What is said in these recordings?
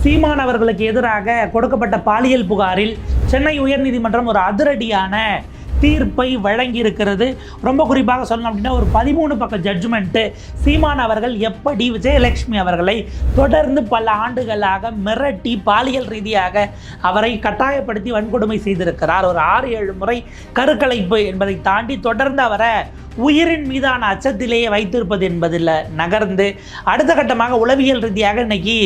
சீமான் அவர்களுக்கு எதிராக கொடுக்கப்பட்ட பாலியல் புகாரில் சென்னை உயர்நீதிமன்றம் ஒரு அதிரடியான தீர்ப்பை வழங்கி இருக்கிறது ரொம்ப குறிப்பாக சொல்லணும் அப்படின்னா ஒரு பதிமூணு பக்க ஜட்ஜ்மெண்ட்டு சீமான் அவர்கள் எப்படி விஜயலட்சுமி அவர்களை தொடர்ந்து பல ஆண்டுகளாக மிரட்டி பாலியல் ரீதியாக அவரை கட்டாயப்படுத்தி வன்கொடுமை செய்திருக்கிறார். ஒரு ஆறு ஏழு முறை கருக்கலைப்பு என்பதை தாண்டி தொடர்ந்து அவரை உயிரின் மீதான அச்சத்திலேயே வைத்திருப்பது என்பதில் நகர்ந்து அடுத்த கட்டமாக உளவியல் ரீதியாக இன்னைக்கு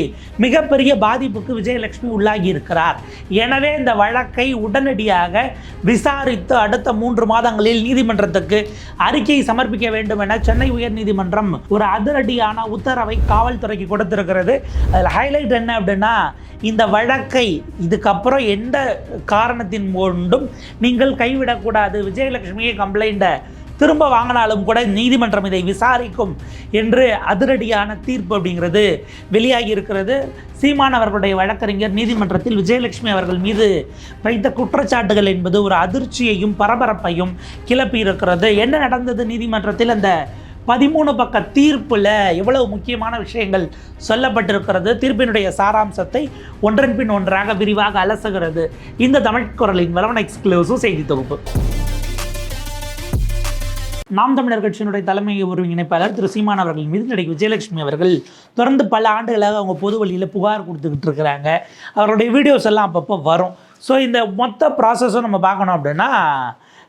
மிகப்பெரிய பாதிப்புக்கு விஜயலட்சுமி உள்ளாகி இருக்கிறார். எனவே இந்த வழக்கை உடனடியாக விசாரித்து அடுத்த மூன்று மாதங்களில் நீதிமன்றத்துக்கு அறிக்கை சமர்ப்பிக்க வேண்டும் என சென்னை உயர்நீதிமன்றம் ஒரு அதிரடியான உத்தரவை காவல்துறைக்கு கொடுத்திருக்கிறது. அதில் ஹைலைட் என்ன அப்படின்னா இந்த வழக்கை இதுக்கப்புறம் எந்த காரணத்தின் கொண்டும் நீங்கள் கைவிடக்கூடாது. விஜயலட்சுமியை கம்ப்ளைண்ட்டை திரும்ப வாங்கினாலும் கூட நீதிமன்றம் இதை விசாரிக்கும் என்று அதிரடியான தீர்ப்பு அப்படிங்கிறது வெளியாகி இருக்கிறது. சீமான் அவர்களுடைய வழக்கறிஞர் நீதிமன்றத்தில் விஜயலட்சுமி அவர்கள் மீது வைத்த குற்றச்சாட்டுகள் என்பது ஒரு அதிர்ச்சியையும் பரபரப்பையும் கிளப்பி இருக்கிறது. என்ன நடந்தது நீதிமன்றத்தில்? அந்த பதிமூணு பக்க தீர்ப்பில் எவ்வளவு முக்கியமான விஷயங்கள் சொல்லப்பட்டிருக்கிறது. தீர்ப்பினுடைய சாராம்சத்தை ஒன்றன் பின் ஒன்றாக விரிவாக அலசுகிறது. இந்த தமிழ் குரலின் வளவன் எக்ஸ்க்ளூசிவ் செய்தி தொகுப்பு. நாம் தமிழர் கட்சியினுடைய தலைமை ஒருங்கிணைப்பாளர் திரு சீமான் அவர்கள் மீது நடிகை விஜயலட்சுமி அவர்கள் தொடர்ந்து பல ஆண்டுகளாக அவங்க பொது வழியில் புகார் கொடுத்துக்கிட்டு இருக்கிறாங்க. அவருடைய வீடியோஸ் எல்லாம் அப்பப்போ வரும். ஸோ இந்த மொத்த ப்ராசஸும் நம்ம பார்க்கணும் அப்படின்னா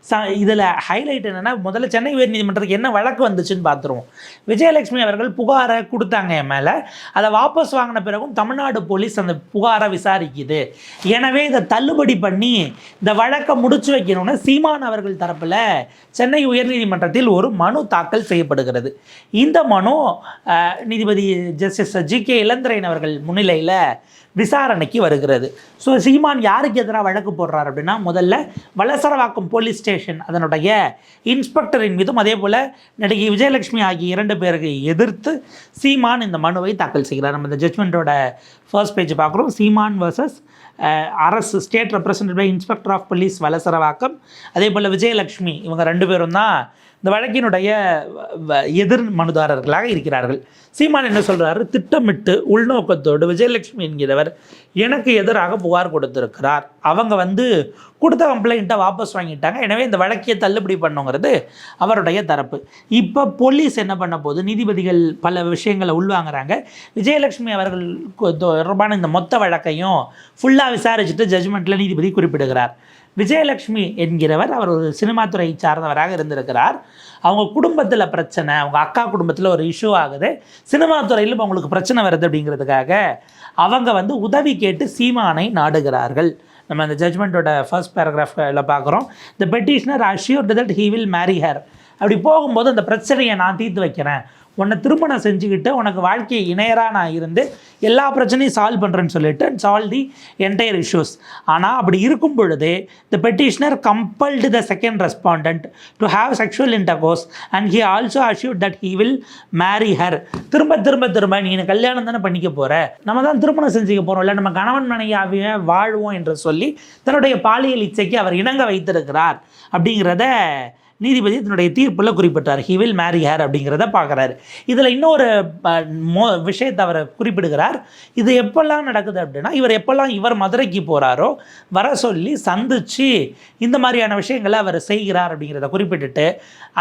ச இதில் ஹைலைட் என்னென்னா முதல்ல சென்னை உயர்நீதிமன்றத்துக்கு என்ன வழக்கு வந்துச்சுன்னு பார்த்துருவோம். விஜயலட்சுமி அவர்கள் புகாரை கொடுத்தாங்க என் மேலே. அதை வாபஸ் வாங்கின பிறகும் தமிழ்நாடு போலீஸ் அந்த புகாரை விசாரிக்குது. எனவே இதை தள்ளுபடி பண்ணி இந்த வழக்கை முடிச்சு வைக்கணும்னு சீமான் அவர்கள் தரப்பில் சென்னை உயர்நீதிமன்றத்தில் ஒரு மனு தாக்கல் செய்யப்படுகிறது. இந்த மனு நீதிபதி ஜஸ்டிஸ் ஜி கே இளந்திரையன் அவர்கள் முன்னிலையில் விசாரணைக்கு வருகிறது. ஸோ சீமான் யாருக்கு எதிராக வழக்கு போடுறார் அப்படின்னா முதல்ல வலசரவாக்கம் போலீஸ் ஸ்டேஷன் அதனுடைய இன்ஸ்பெக்டரின் மீதும் அதே போல் நடிகை விஜயலட்சுமி ஆகிய இரண்டு பேருக்கு எதிர்த்து சீமான் இந்த மனுவை தாக்கல் செய்கிறார். நம்ம இந்த ஜட்மெண்ட்டோட ஃபர்ஸ்ட் பேஜ் பார்க்குறோம். சீமான் வர்சஸ் அரசு state represented by inspector of police Valasaravakkam. அதே போல் விஜயலட்சுமி இவங்க ரெண்டு பேரும் தான் இந்த வழக்கினுடைய வ- எதிர் மனுதாரர்களாக இருக்கிறார்கள். சீமான் என்ன சொல்கிறாரு திட்டமிட்டு உள்நோக்கத்தோடு விஜயலட்சுமி என்கிறவர் எனக்கு எதிராக புகார் கொடுத்திருக்கிறார். அவங்க வந்து கொடுத்த கம்ப்ளைண்ட்டை வாபஸ் வாங்கிட்டாங்க. எனவே இந்த வழக்கையை தள்ளுபடி பண்ணுங்கிறது அவருடைய தரப்பு. இப்போ போலீஸ் என்ன பண்ண போது நீதிபதிகள் பல விஷயங்களை உள்வாங்குறாங்க. விஜயலட்சுமி அவர்கள் தொடர்பான இந்த மொத்த வழக்கையும் ஃபுல்லாக விசாரிச்சுட்டு ஜட்ஜ்மெண்ட்டில் நீதிபதி குறிப்பிடுகிறார். விஜயலட்சுமி என்கிறவர் அவர் ஒரு சினிமா துறை சார்ந்தவராக இருந்திருக்கிறார். அவங்க குடும்பத்தில் பிரச்சனை அவங்க அக்கா குடும்பத்தில் ஒரு இஷ்யூ ஆகுது. சினிமா துறையிலும் அவங்களுக்கு பிரச்சனை வருது அப்படிங்கிறதுக்காக அவங்க வந்து உதவி கேட்டு சீமானை நாடுகிறார்கள். நம்ம அந்த ஜட்மெண்ட்டோட ஃபர்ஸ்ட் பேராகிராஃபில் பார்க்குறோம். The petitioner assure that he will marry her அப்படி போகும்போது அந்த பிரச்சனையை நான் தீர்த்து வைக்கிறேன். உன்னை திருமணம் செஞ்சுக்கிட்டு உனக்கு வாழ்க்கையை இணையராக நான் இருந்து எல்லா பிரச்சனையும் சால்வ் பண்ணுறேன்னு சொல்லிட்டு சால்வ் தி என்டையர் இஷ்யூஸ் ஆனால் அப்படி இருக்கும் பொழுது the petitioner compelled the second respondent to have sexual intercourse and he also assured that he will marry her திரும்ப திரும்ப திரும்ப நீ கல்யாணம் தானே பண்ணிக்க போகிற நம்ம தான் திருமணம் செஞ்சுக்க போகிறோம்ல நம்ம கணவன் மனைவியாவே வாழ்வோம் என்று சொல்லி தன்னுடைய பாலியல் இச்சைக்கு அவர் இணங்க வைத்திருக்கிறார். அப்படிங்கிறத நீதிபதி தன்னுடைய தீர்ப்பில் குறிப்பிட்டார். ஹி வில் மேரி ஹேர் அப்படிங்கிறத பார்க்குறாரு. இதில் இன்னொரு மோ விஷயத்தை அவர் குறிப்பிடுகிறார். இது எப்பெல்லாம் நடக்குது அப்படின்னா இவர் எப்பெல்லாம் இவர் மதுரைக்கு போகிறாரோ வர சொல்லி சந்தித்து இந்த மாதிரியான விஷயங்களை அவர் செய்கிறார் அப்படிங்கிறத குறிப்பிட்டுட்டு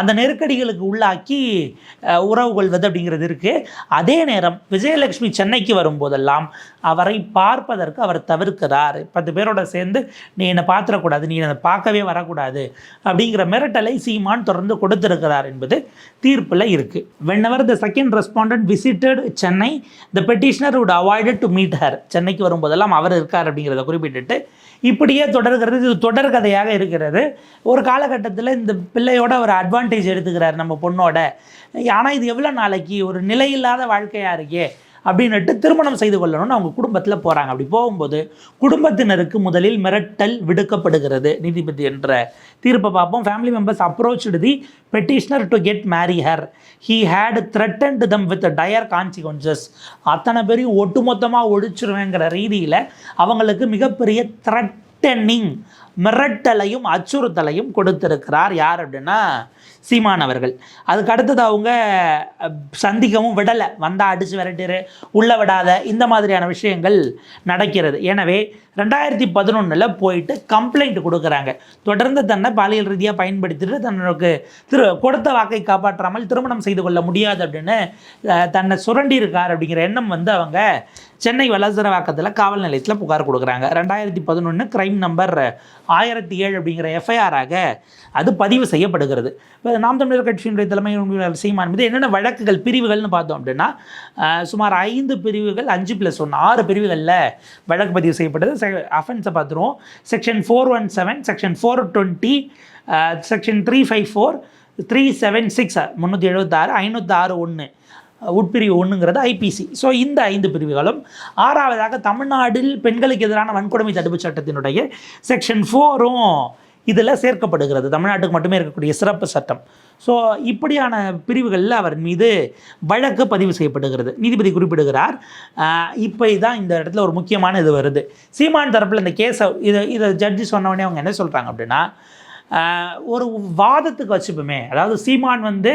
அந்த நெருக்கடிகளுக்கு உள்ளாக்கி உறவு கொள்வது அப்படிங்கிறது இருக்குது அதே நேரம் விஜயலட்சுமி சென்னைக்கு வரும்போதெல்லாம் அவரை பார்ப்பதற்கு அவர் தவிர்க்கிறார். பத்து பேரோட சேர்ந்து நீ என்னை பார்த்துடக்கூடாது நீ என்னை பார்க்கவே வரக்கூடாது அப்படிங்கிற மிரட்டலை சீமான் தொடர்ந்து கொடுத்திருக்கிறார் என்பது தீர்ப்பில் இருக்குது whenever the second respondent visited Chennai the petitioner would avoided to meet her சென்னைக்கு வரும்போதெல்லாம் அவர் இருக்கார் அப்படிங்கிறத குறிப்பிட்டுட்டு இப்படியே தொடர்கிறது இது தொடர்கதையாக இருக்கிறது. ஒரு காலகட்டத்தில் இந்த பிள்ளையோட ஒரு அட்வான்டேஜ் எடுத்துக்கிறார் நம்ம பொண்ணோட. ஆனால் இது எவ்வளோ நாளைக்கு? ஒரு நிலையில்லாத வாழ்க்கையாக இருக்கே. அப்படின்னுட்டு திருமணம் செய்து கொள்ளணும்னு அவங்க குடும்பத்தில் போகிறாங்க அப்படி போகும்போது குடும்பத்தினருக்கு முதலில் மிரட்டல் விடுக்கப்படுகிறது. நீதிபதி என்ற தீர்ப்பை பார்ப்போம். Family members approach the petitioner to get marry her he had threatened them with dire consequences அத்தனை பேரையும் ஒட்டுமொத்தமாக ஒழிச்சிருவேங்கிற ரீதியில் அவங்களுக்கு மிகப்பெரிய த்ரெட்டனிங் மிரட்டலையும் அச்சுறுத்தலையும் கொடுத்திருக்கிறார் யார் அப்படின்னா சீமான் அவர்கள். அதுக்கு அடுத்தது அவங்க சந்திக்கவும் விடலை. வந்தால் அடித்து விரட்டிரு உள்ள விடாத. இந்த மாதிரியான விஷயங்கள் நடக்கிறது. எனவே ரெண்டாயிரத்தி பதினொன்றில் போயிட்டு கம்ப்ளைண்ட் கொடுக்குறாங்க. தொடர்ந்து தன்னை பாலியல் ரீதியாக பயன்படுத்திட்டு தன்னுக்கு திரு கொடுத்த வாக்கை காப்பாற்றாமல் திருமணம் செய்து கொள்ள முடியாது அப்படின்னு தன்னை சுரண்டி இருக்கார் அப்படிங்கிற எண்ணம் வந்து அவங்க சென்னை வலசரவாக்கத்தில் காவல் நிலையத்தில் புகார் கொடுக்குறாங்க. ரெண்டாயிரத்தி பதினொன்று கிரைம் நம்பர் ஆயிரத்தி ஏழு அப்படிங்கிற எஃப்ஐஆராக அது பதிவு செய்யப்படுகிறது. இப்போ நாம் தமிழர் கட்சியினுடைய தலைமை உறுப்பினர் சீமான் மீது என்னென்ன வழக்குகள் பிரிவுகள்னு பார்த்தோம் அப்படின்னா சுமார் ஐந்து பிரிவுகள் அஞ்சு ப்ளஸ் ஒன்று ஆறு பிரிவுகளில் வழக்கு பதிவு செய்யப்பட்டது அஃபென்ஸை பார்த்துருவோம். Section four one seven section four twenty section three five four three seven six முந்நூற்றி எழுபத்தாறு ஐநூற்றி ஆறு ஒன்று உட்பிரிவு ஒன்றுங்கிறது ஐபிசி ஸோ இந்த ஐந்து பிரிவுகளும் ஆறாவதாக தமிழ்நாட்டில் பெண்களுக்கு எதிரான வன்கொடுமை தடுப்புச் சட்டத்தினுடைய செக்ஷன் ஃபோரும் இதில் சேர்க்கப்படுகிறது. தமிழ்நாட்டுக்கு மட்டுமே இருக்கக்கூடிய சிறப்பு சட்டம். ஸோ இப்படியான பிரிவுகளில் அவர் மீது வழக்கு பதிவு செய்யப்படுகிறது. நீதிபதி குறிப்பிடுகிறார் இப்போ தான் இந்த இடத்துல ஒரு முக்கியமான இது வருது. சீமான் தரப்பில் இந்த கேஸை இதை இதை ஜட்ஜி சொன்னவொடனே அவங்க என்ன சொல்கிறாங்க அப்படின்னா ஒரு வாதத்துக்கு வச்சுப்போமே. அதாவது சீமான் வந்து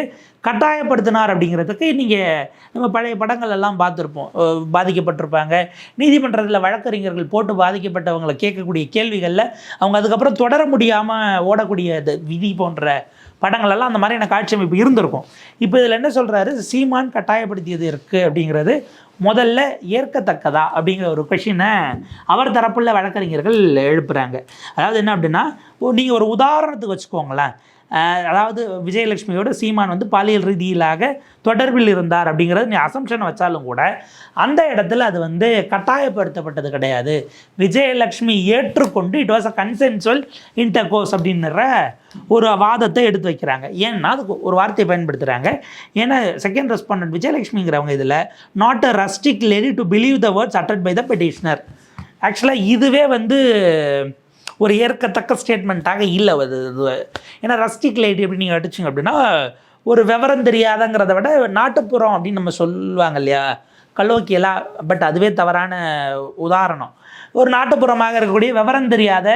கட்டாயப்படுத்தினார் அப்படிங்கிறதுக்கு நீங்கள் நம்ம பழைய படங்கள் எல்லாம் பார்த்துருப்போம். பாதிக்கப்பட்டிருப்பாங்க. நீதிமன்றத்தில் வழக்கறிஞர்கள் போட்டு பாதிக்கப்பட்டவங்களை கேட்கக்கூடிய கேள்விகளில் அவங்க அதுக்கப்புறம் தொடர முடியாமல் ஓடக்கூடிய இது விதி போன்ற படங்கள் எல்லாம் அந்த மாதிரியான காட்சி அமைப்பு இருந்திருக்கும். இப்போ இதில் என்ன சொல்கிறாரு சீமான் கட்டாயப்படுத்தியது இருக்குது அப்படிங்கிறது முதல்ல ஏற்கத்தக்கதா அப்படிங்கிற ஒரு கொஷினை அவர் தரப்புள்ள வழக்கறிஞர்கள் எழுப்புகிறாங்க அதாவது என்ன அப்படின்னா நீங்கள் ஒரு உதாரணத்துக்கு வச்சுக்கோங்களேன். அதாவது விஜயலட்சுமியோட சீமான் வந்து பாலியல் ரீதியிலாக தொடர்பில் இருந்தார் அப்படிங்கிறது நீ அசம்ஷன் வச்சாலும் கூட அந்த இடத்துல அது வந்து கட்டாயப்படுத்தப்பட்டது கிடையாது. விஜயலட்சுமி ஏற்றுக்கொண்டு it was a consensual intercourse அப்படின்ற ஒரு வாதத்தை எடுத்து வைக்கிறாங்க. ஏன்னா அதுக்கு ஒரு வார்த்தையை பயன்படுத்துகிறாங்க ஏன்னா செகண்ட் ரெஸ்பாண்டன்ட் விஜயலட்சுமிங்கிறவங்க இதில் not a rustic lady to believe the words அட்டட் by the petitioner ஆக்சுவலாக இதுவே வந்து ஒரு ஏற்கத்தக்க ஸ்டேட்மெண்ட்டாக இல்லை அது இது ஏன்னா ரஸ்டிக் லைட் எப்படி நீங்கள் அடிச்சிங்க அப்படின்னா ஒரு விவரம் தெரியாதங்கிறத விட நாட்டுப்புறம் அப்படின்னு நம்ம சொல்லுவாங்க இல்லையா? கல்லோக்கியலா பட் அதுவே தவறான உதாரணம். ஒரு நாட்டுப்புறமாக இருக்கக்கூடிய விவரம் தெரியாத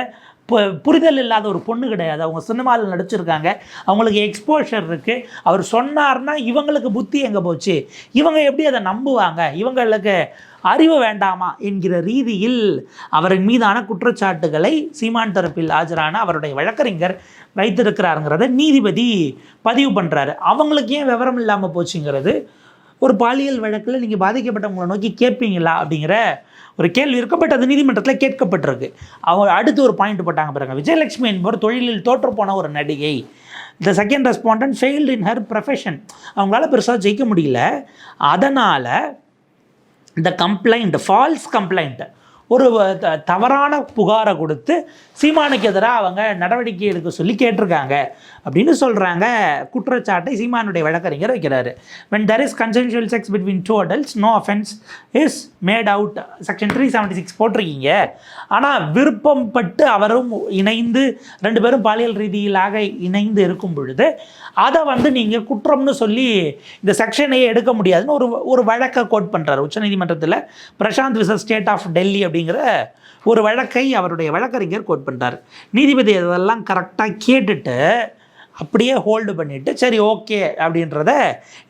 புரிதல் இல்லாத ஒரு பொண்ணு கிடையாது. அவங்க சினிமாவில் நடிச்சிருக்காங்க. அவங்களுக்கு எக்ஸ்போஷர் இருக்குது அவர் சொன்னார்னா இவங்களுக்கு புத்தி எங்கே போச்சு? இவங்க எப்படி அதை நம்புவாங்க? இவங்களுக்கு அறிவு வேண்டாமா என்கிற ரீதியில் அவரின் மீதான குற்றச்சாட்டுகளை சீமான் தரப்பில் ஆஜரான அவருடைய வழக்கறிஞர் வைத்திருக்கிறாருங்கிறத நீதிபதி பதிவு பண்ணுறாரு அவங்களுக்கு ஏன் விவரம் இல்லாமல் போச்சுங்கிறது ஒரு பாலியல் வழக்கில் நீங்கள் பாதிக்கப்பட்டவங்களை நோக்கி கேட்பீங்களா அப்படிங்கிற ஒரு கேள்வி இருக்கு பட் அது நீதிமன்றத்தில் கேட்கப்பட்டிருக்கு. அவங்க அடுத்து ஒரு பாயிண்ட் போட்டாங்க பாருங்க. விஜயலட்சுமி என்பவர் தொழிலில் தோற்றுப்போன ஒரு நடிகை. The second respondent failed in her profession அவங்களால பெருசாக ஜெயிக்க முடியல. அதனால் இந்த கம்ப்ளைண்ட் ஃபால்ஸ் கம்ப்ளைண்ட் ஒரு த- தவறான புகாரை கொடுத்து சீமானுக்கு எதிராக அவங்க நடவடிக்கை எடுக்க சொல்லி கேட்டிருக்காங்க. அப்படின்னு சொல்கிறாங்க குற்றச்சாட்டை சீமானுடைய வழக்கறிஞர் வைக்கிறாரு. When there is consensual sex between two adults no offence is made out section three seventy six போட்டிருக்கீங்க. ஆனால் விருப்பம் பட்டு அவரும் இணைந்து ரெண்டு பேரும் பாலியல் ரீதியிலாக இணைந்து இருக்கும் பொழுது அதை வந்து நீங்கள் குற்றம்னு சொல்லி இந்த செக்ஷனையே எடுக்க முடியாதுன்னு ஒரு ஒரு வழக்கை கோட் பண்ணுறாரு உச்சநீதிமன்றத்தில் பிரசாந்த் விசர் ஸ்டேட் ஆஃப் டெல்லி அப்படிங்கிற ஒரு வழக்கை அவருடைய வழக்கறிஞர் கோட் பண்ணுறாரு நீதிபதி அதெல்லாம் கரெக்டாக கேட்டுட்டு அப்படியே ஹோல்டு பண்ணிட்டு சரி ஓகே அப்படின்றத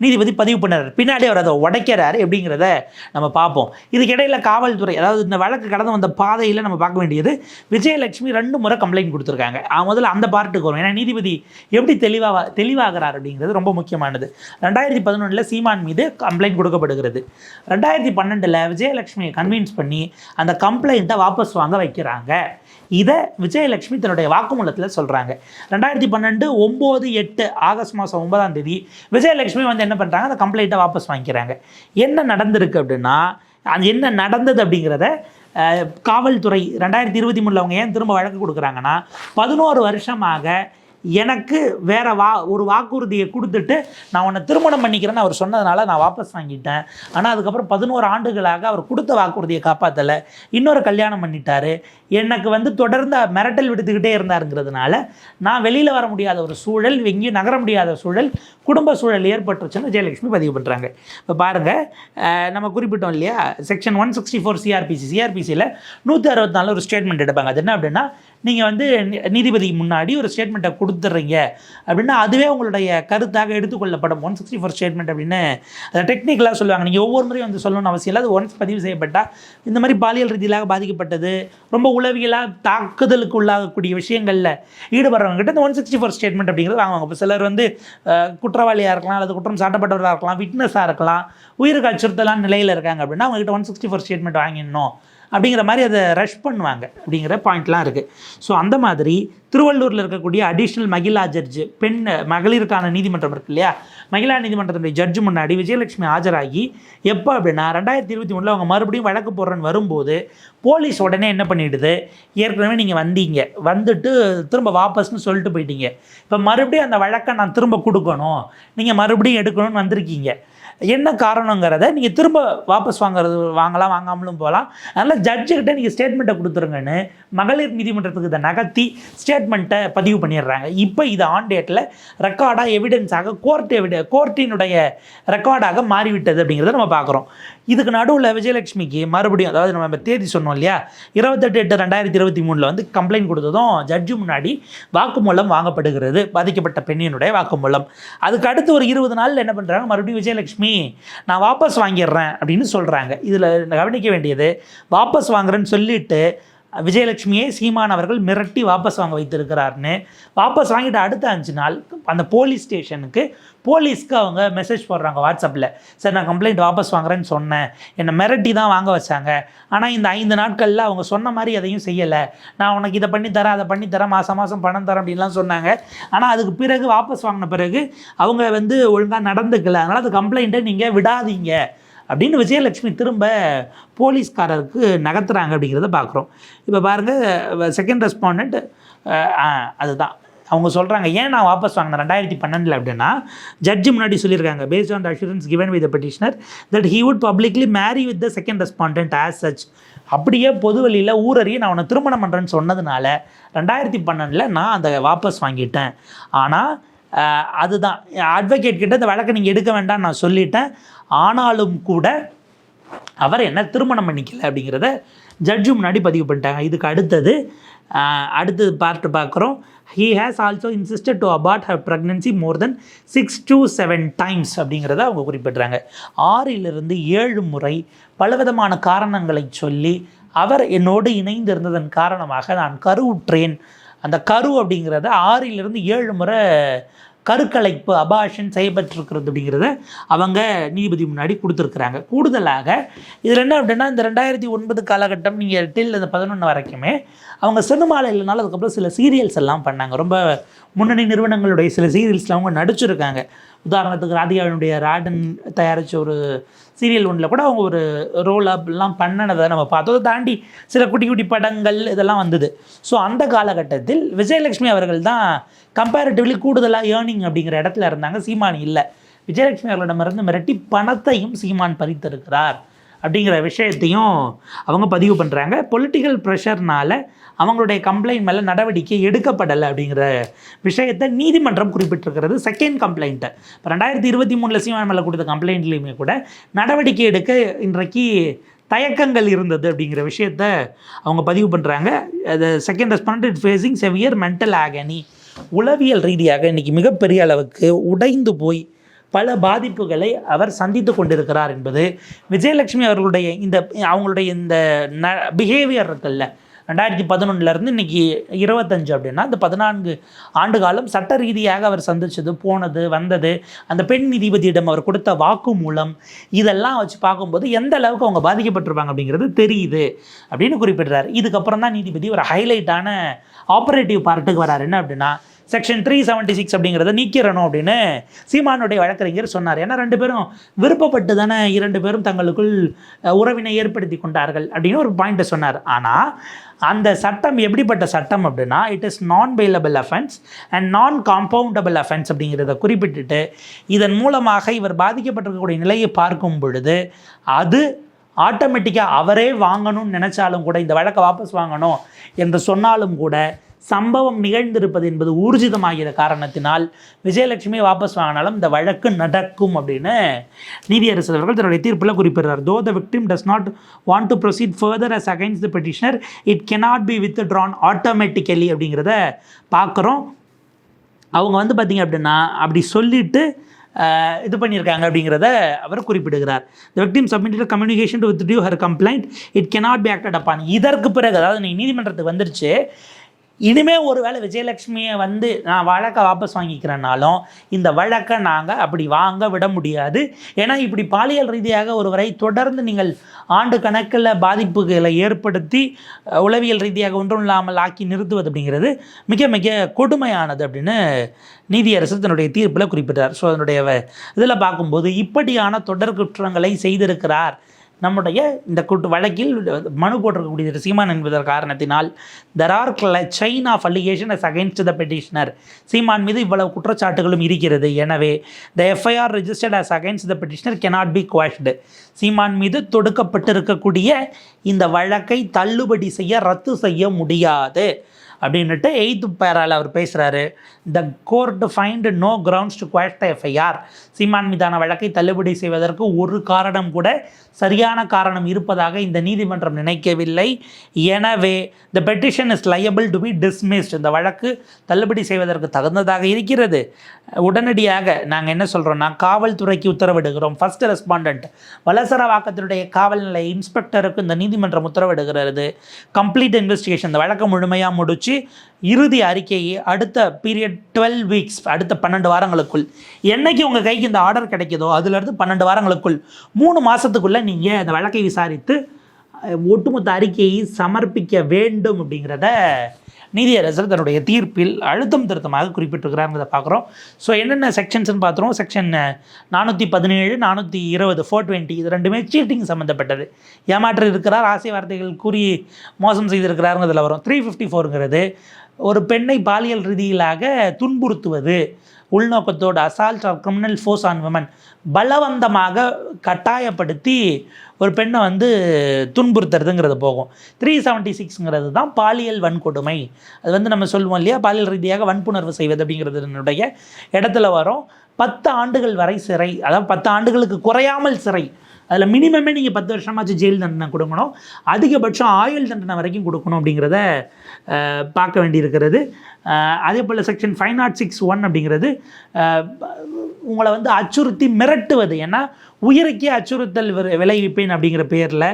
நீதிபதி பதிவு பண்ணார் பின்னாடி அவர் அதை உடைக்கிறாரு எப்படிங்கிறத நம்ம பார்ப்போம். இதுக்கிடையில் காவல்துறை அதாவது இந்த வழக்கு கடந்து வந்த பாதையில் நம்ம பார்க்க வேண்டியது விஜயலட்சுமி ரெண்டு முறை கம்ப்ளைண்ட் கொடுத்துருக்காங்க. முதல்ல அந்த பார்ட்டுக்கு வரும். ஏன்னா நீதிபதி எப்படி தெளிவாக தெளிவாகிறார் அப்படிங்கிறது ரொம்ப முக்கியமானது. ரெண்டாயிரத்தி பதினொன்றில் சீமான் மீது கம்ப்ளைண்ட் கொடுக்கப்படுகிறது. ரெண்டாயிரத்தி பன்னெண்டில் விஜயலட்சுமியை கன்வின்ஸ் பண்ணி அந்த கம்ப்ளைண்ட்டை வாபஸ் வாங்க வைக்கிறாங்க. இதை விஜயலட்சுமி தன்னுடைய வாக்குமூலத்தில் சொல்கிறாங்க ரெண்டாயிரத்தி பன்னெண்டு ஒம்பது எட்டு ஆகஸ்ட் மாதம் ஒன்பதாம் தேதி விஜயலட்சுமி வந்து என்ன பண்ணுறாங்க அந்த கம்ப்ளைண்ட்டை வாபஸ் வாங்கிக்கிறாங்க. என்ன நடந்திருக்கு அப்படின்னா அது என்ன நடந்தது அப்படிங்கிறத காவல்துறை ரெண்டாயிரத்தி இருபத்தி மூணில் அவங்க ஏன் திரும்ப வழக்கு கொடுக்குறாங்கன்னா பதினோரு வருஷமாக எனக்கு வேற வா ஒரு வாக்குறுதியை கொடுத்துட்டு நான் உன்னை திருமணம் பண்ணிக்கிறேன்னு அவர் சொன்னதுனால நான் வாபஸ் வாங்கிட்டேன். ஆனால் அதுக்கப்புறம் பதினோரு ஆண்டுகளாக அவர் கொடுத்த வாக்குறுதியை காப்பாற்றலை இன்னொரு கல்யாணம் பண்ணிட்டாரு. எனக்கு வந்து தொடர்ந்து மிரட்டல் விடுத்துக்கிட்டே இருந்தாருங்கிறதுனால நான் வெளியில் வர முடியாத ஒரு சூழல் எங்கேயும் நகர முடியாத சூழல் குடும்ப சூழல் ஏற்பட்டுருச்சுன்னு விஜயலட்சுமி பதிவு பண்ணுறாங்க இப்போ பாருங்கள் நம்ம குறிப்பிட்டோம் இல்லையா section one sixty four CRPC சிஆர்பிசியில் நூற்றி அறுபத்தி நாலு ஒரு ஸ்டேட்மெண்ட் எடுப்பாங்க. அது என்ன அப்படின்னா நீங்கள் வந்து நீதிபதிக்கு முன்னாடி ஒரு ஸ்டேட்மெண்ட்டை கொடுத்துட்றீங்க அப்படின்னா அதுவே உங்களுடைய கருத்தாக எடுத்துக்கொள்ளப்படும். ஒன் சிக்ஸ்டி ஃபோர் ஸ்டேட்மெண்ட் அப்படின்னு அதை டெக்னிக்கலாக சொல்லுவாங்க. நீங்கள் ஒவ்வொரு முறையும் வந்து சொல்லணும்னு அவசியம் இல்லை. அது ஒன்ஸ் பதிவு செய்யப்பட்டால் இந்த மாதிரி பாலியல் ரீதியிலாக பாதிக்கப்பட்டது ரொம்ப உளவியலாக தாக்குதலுக்கு உள்ளாகக்கூடிய விஷயங்களில் ஈடுபடுறவங்ககிட்ட இந்த ஒன் சிக்ஸ்டி ஃபோர் ஸ்டேட்மெண்ட் அப்படிங்கிறது வாங்குவாங்க. இப்போ சிலர் வந்து குற்றவாளியாக இருக்கலாம் அல்லது குற்றம் சாட்டப்பட்டவராக இருக்கலாம் விட்னஸாக இருக்கலாம் உயிருக்கு அச்சுறுத்தலான நிலையில் இருக்காங்க அப்படின்னா அவங்ககிட்ட ஒன் சிக்ஸ்டி ஃபோர் ஸ்டேட்மெண்ட் வாங்கிடணும். அப்படிங்கிற மாதிரி அதை ரஷ் பண்ணுவாங்க அப்படிங்கிற பாயிண்ட்லாம் இருக்குது ஸோ அந்த மாதிரி திருவள்ளூரில் இருக்கக்கூடிய அடிஷ்னல் மகிழா ஜட்ஜு பெண் மகளிருக்கான நீதிமன்றம் இருக்கு இல்லையா? மகிழா நீதிமன்றத்தினுடைய ஜட்ஜு முன்னாடி விஜயலட்சுமி ஆஜராகி எப்போ அப்படின்னா ரெண்டாயிரத்தி இருபத்தி மூணில் அவங்க மறுபடியும் வழக்கு போடுறேன்னு வரும்போது போலீஸ் உடனே என்ன பண்ணிடுது? ஏற்கனவே நீங்கள் வந்தீங்க. வந்துட்டு திரும்ப வாபஸ்னு சொல்லிட்டு போயிட்டீங்க. இப்போ மறுபடியும் அந்த வழக்கை நான் திரும்ப கொடுக்கணும். நீங்கள் மறுபடியும் எடுக்கணும்னு வந்திருக்கீங்க. என்ன காரணங்கிறத நீங்கள் திரும்ப வாபஸ் வாங்குறது வாங்கலாம் வாங்காமலும் போகலாம். அதனால் ஜட்ஜுக்கிட்ட நீங்கள் ஸ்டேட்மெண்ட்டை கொடுத்துருங்கன்னு மகளிர் நீதிமன்றத்துக்கு இதை நகர்த்தி ஸ்டேட்மெண்ட்டை பதிவு பண்ணிடுறாங்க. இப்போ இது ஆன் டேட்டில் ரெக்கார்டாக எவிடன்ஸாக கோர்ட் எவிட கோர்ட்டினுடைய ரெக்கார்டாக மாறிவிட்டது அப்படிங்கிறத நம்ம பார்க்குறோம். இதுக்கு நடுவில் விஜயலட்சுமிக்கு மறுபடியும் அதாவது நம்ம தேதி சொன்னோம் இல்லையா? இருபத்தெட்டு எட்டு ரெண்டாயிரத்தி இருபத்தி மூணில் வந்து கம்ப்ளைண்ட் கொடுத்ததும் ஜட்ஜு முன்னாடி வாக்குமூலம் வாங்கப்படுகிறது. பாதிக்கப்பட்ட பெண்ணினுடைய வாக்குமூலம். அதுக்கு அடுத்து ஒரு இருபது நாளில் என்ன பண்ணுறாங்க மறுபடியும் விஜயலட்சுமி நான் வாபஸ் வாங்கிடுறேன் அப்படின்னு சொல்கிறாங்க இதில் கவனிக்க வேண்டியது வாபஸ் வாங்குறேன்னு சொல்லிட்டு விஜயலட்சுமியை சீமான் அவர்கள் மிரட்டி வாபஸ் வாங்க வைத்திருக்கிறார்னு வாபஸ் வாங்கிட்டு அடுத்த அஞ்சு நாள் அந்த போலீஸ் ஸ்டேஷனுக்கு போலீஸ்க்கு அவங்க மெசேஜ் போடுறாங்க வாட்ஸ்அப்பில். சார் நான் கம்ப்ளைண்ட் வாபஸ் வாங்குறேன்னு சொன்னேன். என்னை மிரட்டி தான் வாங்க வச்சாங்க. ஆனால் இந்த ஐந்து நாட்களில் அவங்க சொன்ன மாதிரி எதையும் செய்யலை. நான் உனக்கு இதை பண்ணி தரேன் அதை பண்ணி தரேன் மாதம் மாதம் பணம் தரேன் அப்படின்லாம் சொன்னாங்க. ஆனால் அதுக்கு பிறகு வாபஸ் வாங்கின பிறகு அவங்க வந்து ஒழுங்காக நடந்துக்கல. அதனால் அந்த கம்ப்ளைண்ட்டை நீங்கள் விடாதீங்க. அப்படின்னு விஜயலட்சுமி திரும்ப போலீஸ்காரருக்கு நகர்த்துறாங்க அப்படிங்கிறத பார்க்குறோம் இப்போ பாருங்கள் செகண்ட் ரெஸ்பாண்ட் அதுதான். அவங்க சொல்கிறாங்க ஏன் நான் வாபஸ் வாங்கினேன்? ரெண்டாயிரத்தி பன்னெண்டில் அப்படின்னா ஜட்ஜு முன்னாடி சொல்லியிருக்காங்க based on the assurance given with petitioner that he would publicly marry with the second respondent as such அப்படியே பொது வழியில் ஊரறிய நான் உன்னை திருமணம் பண்ணுறேன்னு சொன்னதுனால ரெண்டாயிரத்தி பன்னெண்டில் நான் அந்த வாபஸ் வாங்கிட்டேன். ஆனால் அதுதான். அட்வொகேட் கிட்ட இந்த வழக்கை நீங்கள் எடுக்க வேண்டாம் நான் சொல்லிட்டேன். ஆனாலும் கூட அவர் என்ன திருமணம் பண்ணிக்கல அப்படிங்கிறத ஜட்ஜு முன்னாடி பதிவு பண்ணிட்டாங்க. இதுக்கு அடுத்தது அடுத்தது பார்த்து பார்க்குறோம். He has also insisted to abort her pregnancy more than six to seven times அப்படிங்கிறத அவங்க குறிப்பிட்றாங்க. ஆறிலிருந்து ஏழு முறை பலவிதமான காரணங்களை சொல்லி அவர் என்னோடு இணைந்திருந்ததன் காரணமாக நான் கருவுற்றேன். அந்த கரு அப்படிங்கிறத ஆறிலிருந்து ஏழு முறை கருக்கலைப்பு அபாஷன் செய்யப்பட்டிருக்கிறது அப்படிங்கிறத அவங்க நீதிபதி முன்னாடி கொடுத்துருக்குறாங்க. கூடுதலாக இதில் என்ன அப்படின்னா இந்த ரெண்டாயிரத்தி ஒன்பது காலகட்டம் நீங்கள் டில் இந்த பதினொன்று வரைக்குமே அவங்க சினிமாவில் இல்லைனாலும் அதுக்கப்புறம் சில சீரியல்ஸ் எல்லாம் பண்ணாங்க. ரொம்ப முன்னணி நிறுவனங்களுடைய சில சீரியல்ஸில் அவங்க நடிச்சிருக்காங்க. உதாரணத்துக்கு ராதிகாவினுடைய ராடன் தயாரித்த ஒரு சீரியல் ஒன்றில் கூட அவங்க ஒரு ரோல் அப்லாம் பண்ணினதை நம்ம பார்த்தோம். அதை தாண்டி சில குட்டி குட்டி படங்கள் இதெல்லாம் வந்தது. ஸோ அந்த காலகட்டத்தில் விஜயலட்சுமி அவர்கள் தான் கம்பேரிட்டிவ்லி கூடுதலாக ஏர்னிங் அப்படிங்கிற இடத்துல இருந்தாங்க. சீமான் இல்லை. விஜயலட்சுமி அவர்களிடமிருந்து மிரட்டி பணத்தையும் சீமான் பறித்திருக்கிறார். அப்படிங்கிற விஷயத்தையும் அவங்க பதிவு பண்ணுறாங்க பொலிட்டிக்கல் ப்ரெஷர்னால அவங்களுடைய கம்ப்ளைண்ட் மேலே நடவடிக்கை எடுக்கப்படலை அப்படிங்கிற விஷயத்தை நீதிமன்றம் குறிப்பிட்டிருக்கிறது. செகண்ட் கம்ப்ளைண்ட்டை இப்போ ரெண்டாயிரத்தி இருபத்தி மூணில் சீமான் மேலே கொடுத்த கம்ப்ளைண்ட்லேயுமே கூட நடவடிக்கை எடுக்க இன்றைக்கு தயக்கங்கள் இருந்தது அப்படிங்கிற விஷயத்த அவங்க பதிவு பண்ணுறாங்க அது second respond facing severe mental agony உளவியல் ரீதியாக இன்றைக்கி மிகப்பெரிய அளவுக்கு உடைந்து போய் பல பாதிப்புகளை அவர் சந்தித்து கொண்டிருக்கிறார் என்பது விஜயலட்சுமி அவர்களுடைய இந்த அவங்களுடைய இந்த ந பிஹேவியர் இருக்குல்ல. ரெண்டாயிரத்தி பதினொன்றுலேருந்து இன்னைக்கு இருபத்தஞ்சு அப்படின்னா அந்த பதினான்கு ஆண்டு காலம் சட்ட ரீதியாக அவர் சந்தித்தது போனது வந்தது. அந்த பெண் நீதிபதியிடம் அவர் கொடுத்த வாக்கு மூலம் இதெல்லாம் வச்சு பார்க்கும்போது எந்த அளவுக்கு அவங்க பாதிக்கப்பட்டிருப்பாங்க அப்படிங்கிறது தெரியுது அப்படின்னு குறிப்பிடுறாரு. இதுக்கப்புறம் தான் நீதிபதி ஒரு ஹைலைட்டான ஆப்ரேட்டிவ் பார்ட்டுக்கு வராரு. என்ன அப்படின்னா செக்ஷன் த்ரீ செவன்ட்டி சிக்ஸ் அப்படிங்கிறத நீக்கிறணும் அப்படின்னு சீமானுடைய வழக்கறிஞர் சொன்னார். ஏன்னா ரெண்டு பேரும் விருப்பப்பட்டு தானே இரண்டு பேரும் தங்களுக்குள் உறவினை ஏற்படுத்தி கொண்டார்கள் அப்படின்னு ஒரு பாயிண்ட்டை சொன்னார். ஆனால் அந்த சட்டம் எப்படிப்பட்ட சட்டம் அப்படின்னா it is non bailable offence and non compoundable offence அப்படிங்கிறத குறிப்பிட்டுட்டு இதன் மூலமாக இவர் பாதிக்கப்பட்டிருக்கக்கூடிய நிலையை பார்க்கும் பொழுது அது ஆட்டோமேட்டிக்காக அவரே வாங்கணும்னு நினச்சாலும் கூட இந்த வழக்கை வாபஸ் வாங்கணும் என்று சொன்னாலும் கூட சம்பவம் நிகழ்ந்திருப்பது என்பது ஊர்ஜிதமாகிற காரணத்தினால் விஜயலட்சுமி வாபஸ் வாங்கினாலும் இந்த வழக்கு நடக்கும் அப்படின்னு நீதியரசர் அவர்கள் தன்னுடைய தீர்ப்பில் குறிப்பிடுறார். Though the victim does not want to proceed further as against the petitioner it cannot be withdrawn automatically அப்படிங்கிறத பார்க்குறோம். அவங்க வந்து பார்த்திங்க அப்படின்னா அப்படி சொல்லிட்டு இது பண்ணியிருக்காங்க அப்படிங்கிறத அவர் குறிப்பிடுகிறார். The victim submitted communication to withdraw her complaint it cannot be acted upon இதற்கு பிறகு அதாவது நீ நீதிமன்றத்துக்கு வந்துருச்சு இனிமே ஒருவேளை விஜயலட்சுமியை வந்து நான் வழக்கை வாபஸ் வாங்கிக்கிறேன்னாலும் இந்த வழக்கை நாங்கள் அப்படி வாங்க விட முடியாது. ஏன்னா இப்படி பாலியல் ரீதியாக ஒருவரை தொடர்ந்து நீங்கள் ஆண்டு கணக்கில் பாதிப்புகளை ஏற்படுத்தி உளவியல் ரீதியாக ஒன்றும் இல்லாமல் ஆக்கி நிறுத்துவது அப்படிங்கிறது மிக மிக கொடுமையானது அப்படின்னு நீதியரசு தன்னுடைய தீர்ப்பில் குறிப்பிட்டார். ஸோ அதனுடைய இதில் பார்க்கும்போது இப்படியான தொடர் குற்றங்களை செய்திருக்கிறார். நம்முடைய இந்த கூட்டு வழக்கில் மனு போட்டிருக்கக்கூடிய சீமான் என்பதற்கு காரணத்தினால் there are chain of allegation as against the petitioner Seeman மீது இவ்வளவு குற்றச்சாட்டுகளும் இருக்கிறது. எனவே the FIR registered as against the petitioner cannot be quashed Seeman மீது தொடுக்கப்பட்டிருக்கக்கூடிய இந்த வழக்கை தள்ளுபடி செய்ய ரத்து செய்ய முடியாது. அப்படின்னுட்டு எய்த்து பேரால் அவர் பேசுகிறாரு the court find no grounds to quash FIR Seeman மீதான வழக்கை தள்ளுபடி செய்வதற்கு ஒரு காரணம் கூட சரியான காரணம் இருப்பதாக இந்த நீதிமன்றம் நினைக்கவில்லை. எனவே the petition is liable to be dismissed இந்த வழக்கு தள்ளுபடி செய்வதற்கு தகுந்ததாக இருக்கிறது. உடனடியாக நாங்கள் என்ன சொல்கிறோம்னா காவல்துறைக்கு உத்தரவிடுகிறோம். ஃபர்ஸ்ட் ரெஸ்பாண்டன்ட் வலசரவாக்கத்தினுடைய காவல் நிலைய இன்ஸ்பெக்டருக்கு இந்த நீதிமன்றம் உத்தரவிடுகிறது. கம்ப்ளீட் இன்வெஸ்டிகேஷன் இந்த வழக்கம் முழுமையாக முடிச்சு இறுதி அறிக்கையை அடுத்த பீரியட் டுவெல் வீக்ஸ் அடுத்த பன்னெண்டு வாரங்களுக்குள். என்னைக்கு உங்கள் கைக்கு இந்த ஆர்டர் கிடைக்கிதோ அதுலேருந்து பன்னெண்டு வாரங்களுக்குள் மூணு மாதத்துக்குள்ளே நீங்கள் அந்த வழக்கை விசாரித்து ஒட்டுமொத்த அறிக்கையை சமர்ப்பிக்க வேண்டும் அப்படிங்கிறத நீதியரசர் தன்னுடைய தீர்ப்பில் அழுத்தம் திருத்தமாக குறிப்பிட்டிருக்கிறாங்கிறத பார்க்குறோம். ஸோ என்னென்ன செக்ஷன்ஸ்னு பார்த்துருவோம். செக்ஷன் நானூற்றி பதினேழு நானூற்றி இருபது ஃபோர் டுவெண்ட்டி இது ரெண்டுமே சீட்டிங் சம்மந்தப்பட்டது ஏமாற்று இருக்கிறார் ஆசை வார்த்தைகள் கூறி மோசம் செய்திருக்கிறாருங்கிறதுல வரும். த்ரீ ஃபிஃப்டி ஃபோருங்கிறது ஒரு பெண்ணை பாலியல் ரீதியிலாக துன்புறுத்துவது உள்நோக்கத்தோடு assault or criminal force on women பலவந்தமாக கட்டாயப்படுத்தி ஒரு பெண்ணை வந்து துன்புறுத்துறதுங்கிறது போகும். த்ரீ செவன்ட்டி சிக்ஸ்ங்கிறது தான் பாலியல் வன்கொடுமை. அது வந்து நம்ம சொல்லுவோம் இல்லையா? பாலியல் ரீதியாக வன்புணர்வு செய்வது அப்படிங்கிறதுனுடைய இடத்துல வரும். பத்து ஆண்டுகள் வரை சிறை. அதாவது பத்து ஆண்டுகளுக்கு குறையாமல் சிறை. அதில் மினிமமே நீங்கள் பத்து வருஷமாச்சு ஜெயில் தண்டனை கொடுக்கணும். அதிகபட்சம் ஆயுள் தண்டனை வரைக்கும் கொடுக்கணும் அப்படிங்கிறத பார்க்க வேண்டியிருக்கிறது. அதே போல் section five nought six one அப்படிங்கிறது உங்களை வந்து அச்சுறுத்தி மிரட்டுவது. ஏன்னா உயிருக்கே அச்சுறுத்தல் விளைவிப்பேன் அப்படிங்கிற பேரில்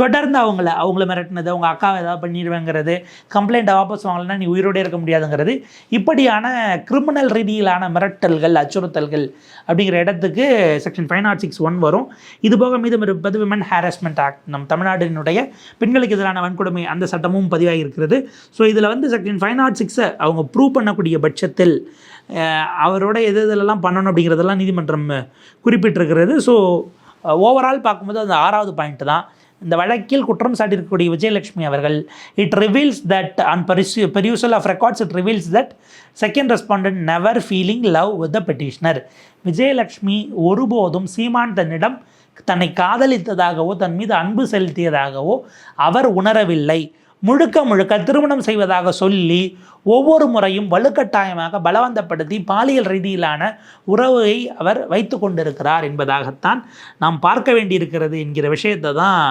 தொடர்ந்து அவங்கள அவங்கள மிரட்டினது அவங்க அக்காவை ஏதாவது பண்ணிடுவேங்கிறது கம்ப்ளைண்ட்டை வாபஸ் வாங்கலைன்னா நீ உயிரோடே இருக்க முடியாதுங்கிறது இப்படியான கிரிமினல் ரீதியிலான மிரட்டல்கள் அச்சுறுத்தல்கள் அப்படிங்கிற இடத்துக்கு section five nought six one வரும். இது போக மீதம் இருப்பது விமன் ஹாரஸ்மெண்ட் ஆக்ட் நம் தமிழ்நாட்டினுடைய பெண்களுக்கு எதிரான வன்கொடுமை அந்த சட்டமும் பதிவாகி இருக்கிறது ஸோ இதில் வந்து செக்ஷன் ஃபைவ் நாட் சிக்ஸை அவங்க ப்ரூவ் பண்ணக்கூடிய பட்சத்தில் அவரோட எது இதெல்லாம் பண்ணணும் அப்படிங்கிறதெல்லாம் நீதிமன்றம் குறிப்பிட்டிருக்கிறது. ஸோ ஓவரால் பார்க்கும்போது அந்த ஆறாவது பாயிண்ட் தான். இந்த வழக்கில் குற்றம் சாட்டியிருக்கக்கூடிய விஜயலட்சுமி அவர்கள் இட் ரிவீல்ஸ் தட் ஆன் பரிசு perusal of records it reveals that second respondent never feeling love with the petitioner Vijayalakshmi ஒருபோதும் சீமான் தன்னிடம் தன்னை காதலித்ததாகவோ தன் மீது அன்பு செலுத்தியதாகவோ அவர் உணரவில்லை. முழுக்க முழுக்க திருமணம் செய்வதாக சொல்லி ஒவ்வொரு முறையும் வலுக்கட்டாயமாக பலவந்தப்படுத்தி பாலியல் ரீதியிலான உறவை அவர் வைத்து கொண்டிருக்கிறார் என்பதாகத்தான் நாம் பார்க்க வேண்டியிருக்கிறது என்கிற விஷயத்தை தான்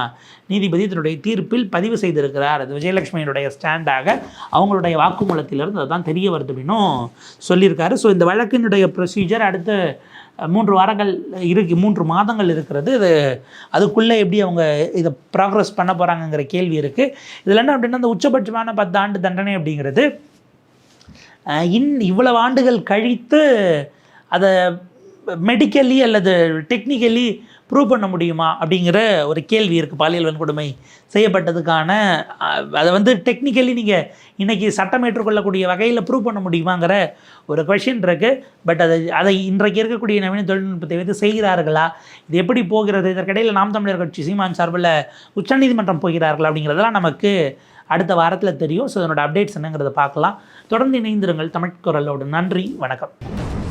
நீதிபதி தன்னுடைய தீர்ப்பில் பதிவு செய்திருக்கிறார். அது விஜயலட்சுமியினுடைய ஸ்டாண்டாக அவங்களுடைய வாக்குமூலத்திலிருந்து அதுதான் தெரிய வருது அப்படின்னும் சொல்லியிருக்காரு. ஸோ இந்த வழக்கினுடைய ப்ரொசீஜர் அடுத்து மூன்று வாரங்கள் இருக்கு மூன்று மாதங்கள் இருக்கிறது. இது அதுக்குள்ளே எப்படி அவங்க இதை ப்ராக்ரஸ் பண்ண போகிறாங்கங்கிற கேள்வி இருக்குது இதில் என்ன அப்படின்னா அந்த உச்சபட்சமான பத்து ஆண்டு தண்டனை அப்படிங்கிறது இன் இவ்வளவு ஆண்டுகள் கழித்து அதை மெடிக்கலி அல்லது டெக்னிக்கலி ப்ரூவ் பண்ண முடியுமா அப்படிங்கிற ஒரு கேள்வி இருக்குது பாலியல் வன்கொடுமை செய்யப்பட்டதுக்கான அதை வந்து டெக்னிக்கலி நீங்கள் இன்றைக்கி சட்டம் ஏற்றுக்கொள்ளக்கூடிய வகையில் ப்ரூவ் பண்ண முடியுமாங்கிற ஒரு கொஷின் இருக்குது பட் அதை அதை இன்றைக்கு இருக்கக்கூடிய நவீன தொழில்நுட்பத்தை வந்து செய்கிறார்களா? இது எப்படி போகிறது? இதற்கிடையில் நாம் தமிழர் கட்சி சீமான் சார்பில் உச்சநீதிமன்றம் போகிறார்களா அப்படிங்கிறதெல்லாம் நமக்கு அடுத்த வாரத்தில் தெரியும். ஸோ அதனோட அப்டேட்ஸ் என்னங்கிறத பார்க்கலாம். தொடர்ந்து இணைந்திருங்கள் தமிழ் குரலோடு. நன்றி வணக்கம்.